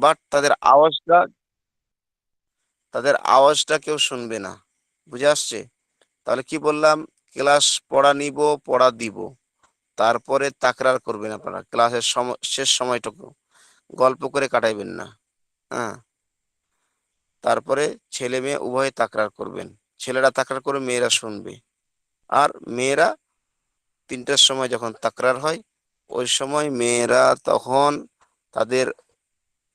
But তাদের আওয়াজটা তাদের আওয়াজটা কেউ শুনবে না। বুঝে আসছে? তাহলে কি বললাম? ক্লাস পড়া নিব, পড়া দিব। তারপরে তাকরার করবেন আপনারা। ক্লাসের সময় শেষ সময়টুকু। গল্প করে কাটাইবেন না। হ্যাঁ। তারপরে ছেলে মেয়ে উভয়ে তাকরার করবেন। ছেলেরা তাকরার করে মেয়েরা শুনবে। আর মেয়েরা তিনটার সময় যখন তাকরার হয়, ওই সময় মেয়েরা তখন তাদের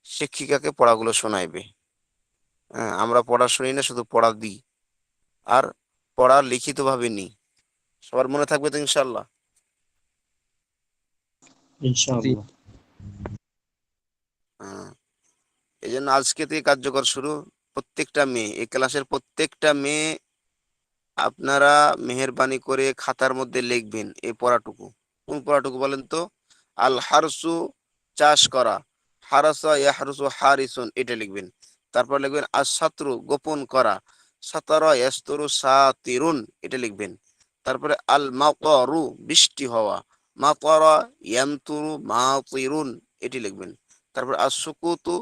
শিক্ষিকাকে পড়াগুলো শোনাইবে। হ্যাঁ আমরা পড়া শুনি না শুধু পড়া দিই। আর পড়া লিখিতভাবে নিই। সবার মনে থাকবে তো ইনশাল্লাহ হ্যাঁ এই জন্য আজকে থেকে কার্যকর শুরু। প্রত্যেকটা মেয়ে এই ক্লাসের প্রত্যেকটা মেয়ে আপনারা মেহেরবানি করে খাতার মধ্যে লিখবেন এই পড়াটুকু। কোন পড়াটুকু বলেন তো? আল হারসু চাষ করা। হারাসা ইয়াহরুসু হারিসুন, এটা লিখবেন। তারপর লিখবেন আসাত্রু গোপন করা। সাতারা ইয়াস্তরু সাতিরুন, এটা লিখবেন। তারপরে আল মাতারু বৃষ্টি হওয়া। মাতারা ইয়ামতুরু মাতিরুন, এটি লিখবেন। তারপর আসুকুতু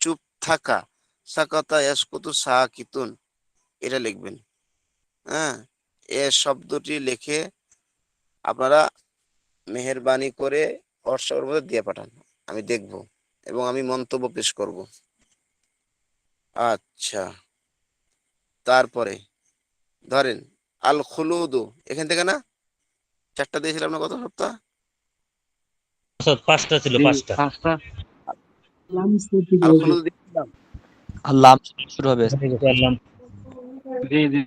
চুপ থাকা। সাকাতা ইয়াসকুতু সাকিতুন, এটা লিখবেন। হ্যাঁ এ শব্দটি লিখে আপনারা মেহেরবানি করে হোয়াটসঅ্যাপের মধ্যে দিয়ে পাঠান। আমি দেখব। এবং আমি মন্তব্য পেশ করব। আচ্ছা। তারপরে ধরেন আল খুলুদু এখান থেকে না? চারটা দিয়েছিলাম না গত সপ্তাহ? পাঁচটা ছিল পাঁচটা। আল খুলুদু দিয়েছিলাম। আল্লাহ শুরু হবে। জি জি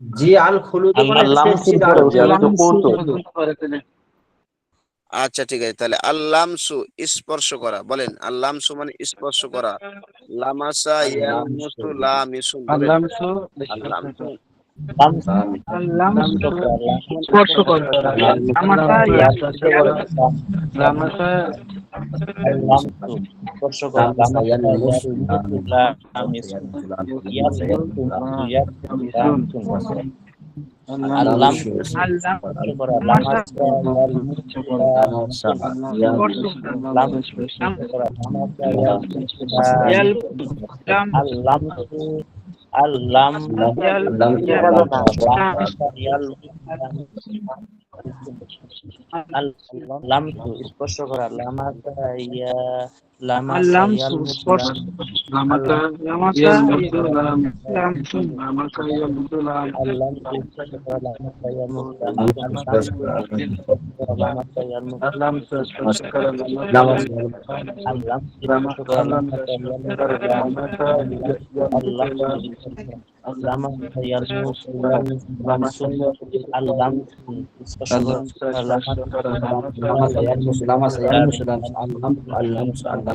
জি। আল খুলুদ মানে আল্লাহ করে, আল জি, আমি তো খুলুদ। আচ্ছা ঠিক আছে। তাহলে আল্লামসু স্পর্শ করা বলেন আল্লামসু মানে স্পর্শ করা। লামাসা ইয়ামসু লামিসু বলেন। আল্লামসু স্পর্শ করে। করা। ইয়াল স্পর্শ করা লামাতা ইয়াল লামাতা ইয়াল আল্লাম স্পর্শ করে আল্লাম স্পর্শ করা লামাতা ইয়াল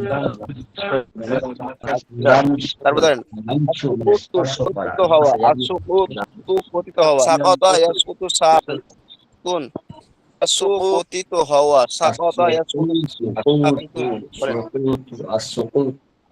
তারপর ধরেন পতিত হওয়া আসুকুতু পতিত হওয়া সাকাতা ইয়াসকুতু সাকিতুন আসুকুতিত হওয়া সাকাতা ইয়াসকুতু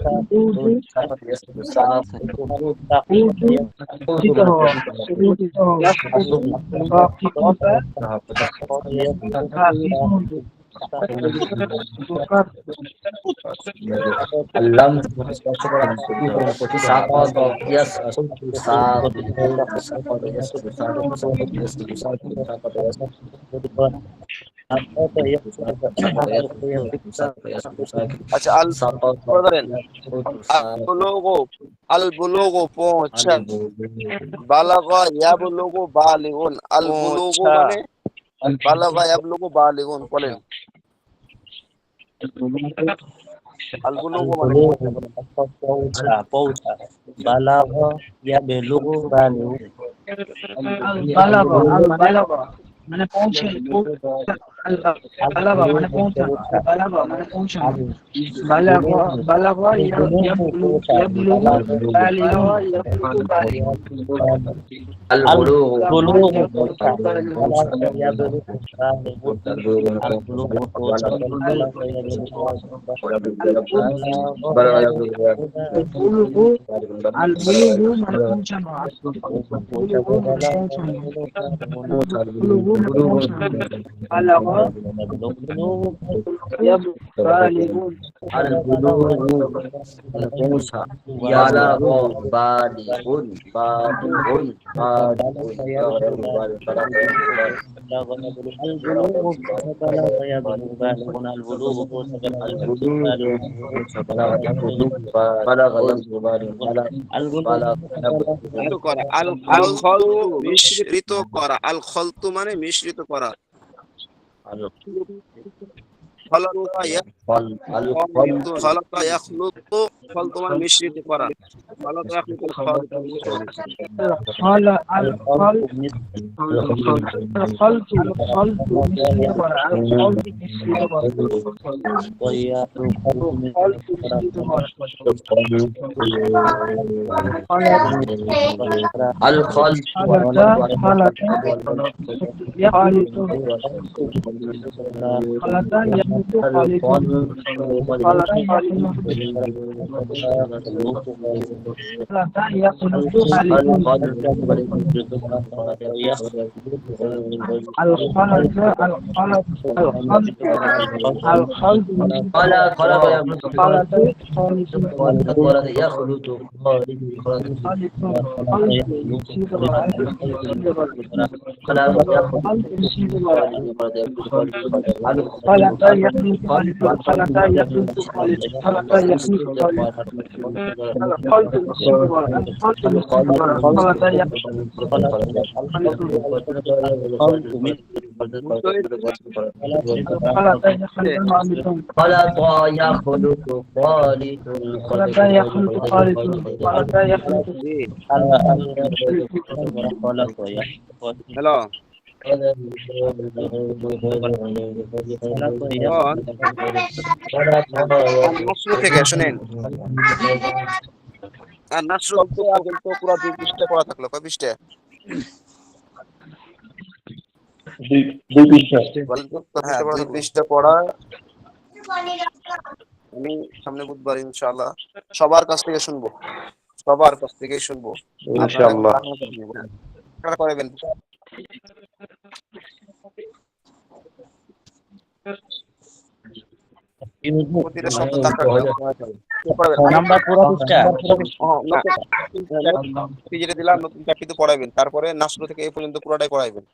সাকিতুন বলেন। পতিত হওয়া পতিত হওয়া আচ্ছা আল তারপর ধরেন আল বুলুগু আল বুলুগু পৌঁছা বালাগা ইয়াবলুগু বালিগুন আল বুলুগু মানে বালাগা ইয়াবলুগু বালিগুন বলেন আল বুলুগু पहुँचा या बेलुगु रानी बालाव बालाव मैंने पहुँच बाला बाबा मैंने पहुँचा बाला मैंने पहुँचा Dunugo. Kala ko. Dunugo. বালিগু البلوغ পৌঁছা বালাগ বালিগুন বালিগুন মিশ্রিত করা আল খলতু মিশ্রিত করা আল খলতু মানে মিশ্রিত করা খলক খলক ইয়াখলুক ফল তোমার মিশ্রিত করা। খলক ইয়াখলুক ফল الخلق. يخلق يخلق خالق الخلق الخلق الخلق الخلق خلق خلق يخلق خلق خالق خلق يخلق خالق خالق خلق مصيبة خلق خلق مصيبة خلق يخلق خالق خلق يخلق خالق خلق يخلق خالق الخلق مصيبة الخلق مصيبة خلق يخلق خلق يخلق معلوم خلق يخلق আমি সামনে বুধবার ইনশাআল্লাহ। সবার কাছ থেকে শুনব সবার কাছ থেকে শুনব করবেন প্রতিটা শব্দ তাকড়া পড়াবেন নাম্বার পুরো পৃষ্ঠা হ্যাঁ, নতুন চাকরি যেটা দিলাম নতুন চাকরিতে পড়াবেন তারপরে নাসরু থেকে এই পর্যন্ত পুরোটাই পড়াইবেন।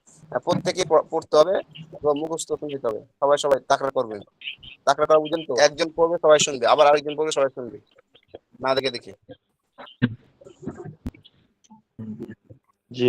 প্রত্যেকে পড়তে হবে এবং মুখস্থ দিতে হবে। সবাই সবাই তাকড়া করবেন। তাকড়া করা বুঝেন তো? একজন পড়বে সবাই শুনবে। আবার আরেকজন পড়বে সবাই শুনবে। না দেখে দেখে। জি।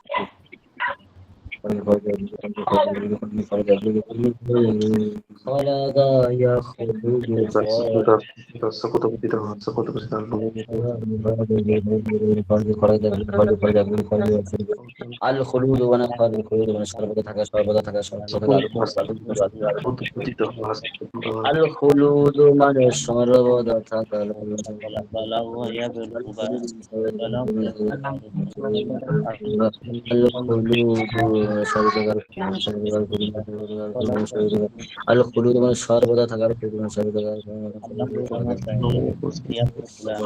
করবেন বলেন তো? الخلود وانا قال الخلود وانا সর্বদা থাকা সর্বদা থাকা সর্বদা الخلود মানে সর্বদা থাকা الخلود সর্বদাকার সর্বদাকার পরিমাণ সর্বদাকার আল খুলুদ মানে সর্বদা থাকার পরিমাণ সর্বদাকার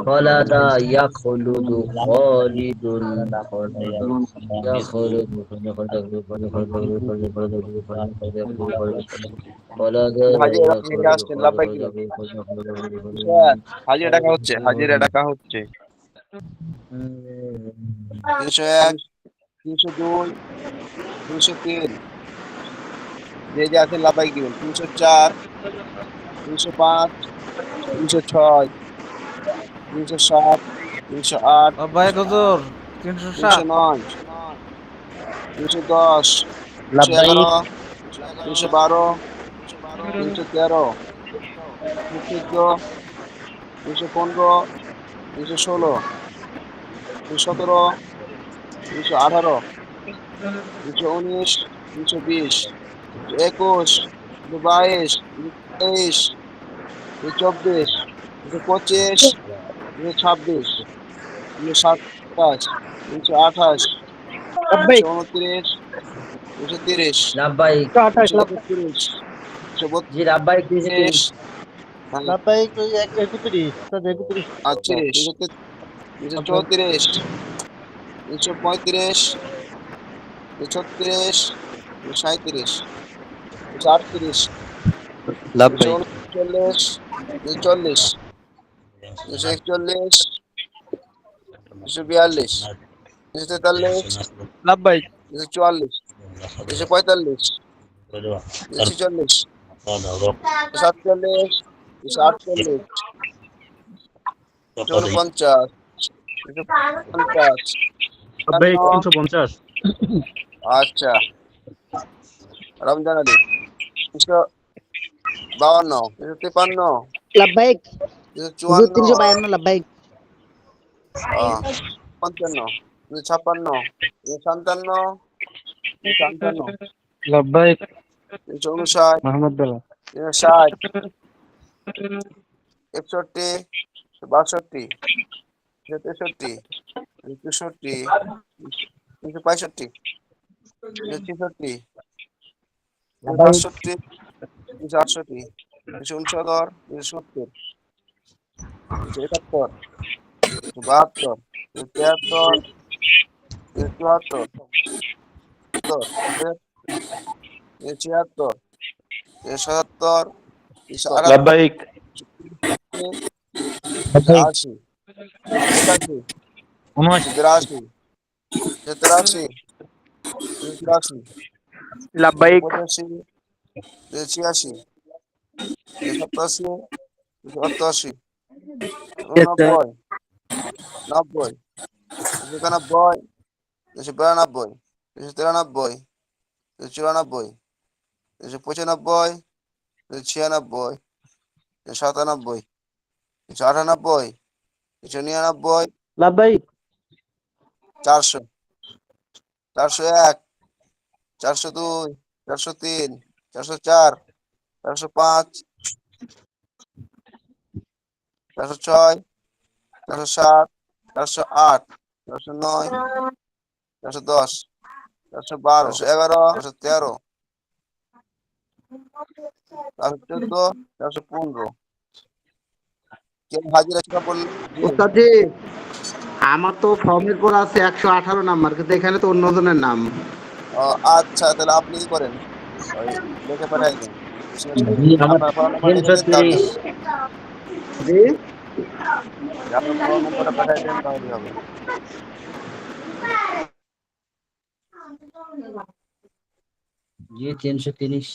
খলাদা ইয়া খুলুদু খালিদুল ইয়া খুলুদু হাজিরা ডাকা হচ্ছে। হাজিরা ডাকা হচ্ছে। তিনশো এক তিনশো দুই তিনশো তিন। যে যে আছেন লাফাই দিবেন তিনশো চার তিনশো পাঁচ তিনশো ছয় তিনশো সাত তিনশো আট লাব্বাইক হুজুর তিনশো সাত। নয় তিনশো দশ তিনশো বারো তিনশো তেরো তিনশো তিনশো পনেরো তিনশো ষোলো তিনশো সতেরো তিনশো আঠারো তিনশো উনিশ তিনশো বিশ তিনশো একুশ তিনশো বাইশ তিনশো তেইশ তিনশো চব্বিশ তিনশো পঁচিশ তিনশো ছাব্বিশ তিনশো সাতাশ তিনশো আঠাশ তিনশো উনত্রিশ তিনশো তিরিশ লাভবাহিক তিনশো একত্রিশ তিনশো জি লাভবাহিক তিরিশ? লাব্বাইক ওই এক- একত্রিশ। একত্রিশ আচ্ছা তিনশো চৌত্রিশ তিনশো পঁয়ত্রিশ ছত্রিশ তিনশো সাঁত্রিশ তিনশো আটত্রিশ তিনশো লাভবাহিক উনচল্লিশ তিনশো চল্লিশ তিনশো একচল্লিশ তিনশো বিয়াল্লিশ তিনশো তেতাল্লিশ লাব্বাইক তিনশো চুয়াল্লিশ তিনশো পঁয়তাল্লিশ তিনশো ছেচল্লিশ তিনশো সাতচল্লিশ তিনশো আটচল্লিশ তিনশো উনপঞ্চাশ তিনশো পঞ্চাশ লাব্বাইক একান্ন। তিনশো পঞ্চাশ আচ্ছা। রমজান আলী তিনশো বাউন্ন তিনশো তিপ্পান্ন। লাব্বাইক তিনশো চুয়ান্ন। তিনশো বায়ান্ন আহ, পঞ্চান্ন তিনশো ছাপ্পান্ন তিনশো সাতান্ন আটান্ন লাব্বাইক তিনশো উনষাট। মোহাম্মদ বেলা। তিনশো ষাট। একষট্টি বাষট্টি তিনশো তেষট্টি তিনশো চৌষট্টি তিনশো পঁয়ষট্টি। ছেষট্টি বাষট্টি তিনশো আটষট্টি তিনশো উনসত্তর তিনশো সত্তর তিনশো একাত্তর তিনশো বাহাত্তর তিনশো তিয়াত্তর তিনশো চুয়াত্তর তিনশো ছিয়াত্তর তিনশো সাতাত্তর লাব্বাইক আশি উনআশি বিরাশি তেরাশি তিরাশি লাব্বাইক পঁচাশি ছিয়াশি সপ্তাশি অষ্টআশি উননব্বই নব্বই একানব্বই দুশো বিরানব্বই দুশো তিরানব্বই দুশো চুরানব্বই দুশো পঁচানব্বই দুশো ছিয়ানব্বই দুশো সাতানব্বই দুশো আটানব্বই দুশো নিরানব্বই চারশো। চারশো এক, চারশো দুই, চারশো তিন, চারশো চার, চারশো পাঁচ, চারশো ছয়, চারশো সাত, চারশো আট, চারশো নয়, চারশো দশ, চারশো বারো এগারো, চারশো তেরো, চারশো চোদ্দ, চারশো পনেরো। কেউ হাজিরা ছিল বললে ওস্তাদজি আমার তো ফর্মের পর আছে একশো আঠারো নাম্বার কিন্তু এখানে তো অন্যজনের নাম। আচ্ছা তাহলে আপনি কি করেন? পাঠাই জি তিনশো তিরিশ জি আপনার ফোন নাম্বারটা পাঠাই দেন তাহলে হবে জি তিনশো তিরিশ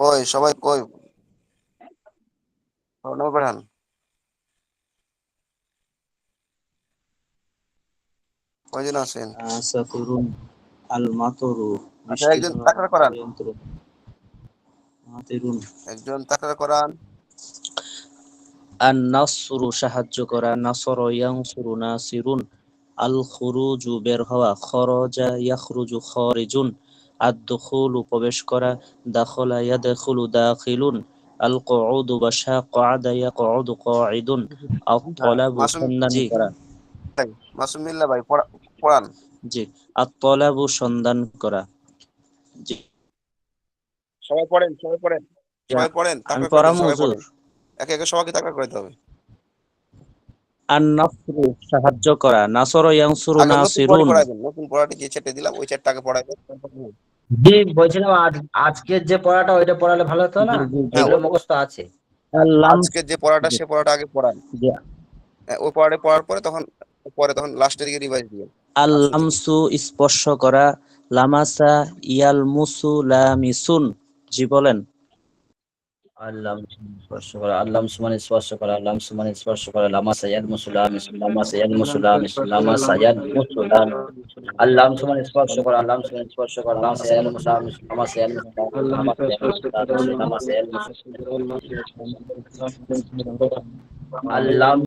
কই সবাই কই? পাঠান কয়জন আছেন? সাতুরুন আল মাতরু আচ্ছা একজন তাকরা করান। একজন তাকরা করান আন নাসরু সাহায্য করা নাসর ইয়ানসুরু নাসিরুন। আল খুরুজু বের হওয়া খরজা ইয়াখরুজু খরিজুন। আদ দুখুলু প্রবেশ করা দাখলা ইয়াদখুলু দাখিলুন। আল কুউদু বসা কআদা ইয়াকউদু কাঈদুন। আত তলাবু সন্ধান। করা। ভাই পড়ান। জি আত তলাবু সন্ধান করা। জি। সবাই পড়েন সবাই পড়েন। সবাই পড়েন আমি হুজুর। একে একে সবাইকে তাকরা করতে হবে। আন নাসরু সাহায্য করা। নাসর ইয়ানসুরু নাসিরুন। নতুন পড়াটি যে ছেটে দিলাম ওই জি বলছিলাম আজ আজকের যে পড়াটা ওইটা পড়ালে ভালো হতো না? হ্যাঁ, এগুলো মুখস্থ আছে। আজকে যে পড়াটা সে পড়াটা আগে পড়ান। হ্যাঁ, ওই পড়াটা পড়ার পরে তখন পরে তখন লাস্টের দিকে রিভাইজ দিবেন। আল্লামসু স্পর্শ করা। লামাসা ইয়ালমুসু লামিসুন জি, বলেন। লামা সায়াদ মুসুলাম, লামা আল্লাহ সুমান স্পর্শ করা, আল্লাহ সুমান স্পর্শ করা, লামা মুসুলাম। আল্লাহ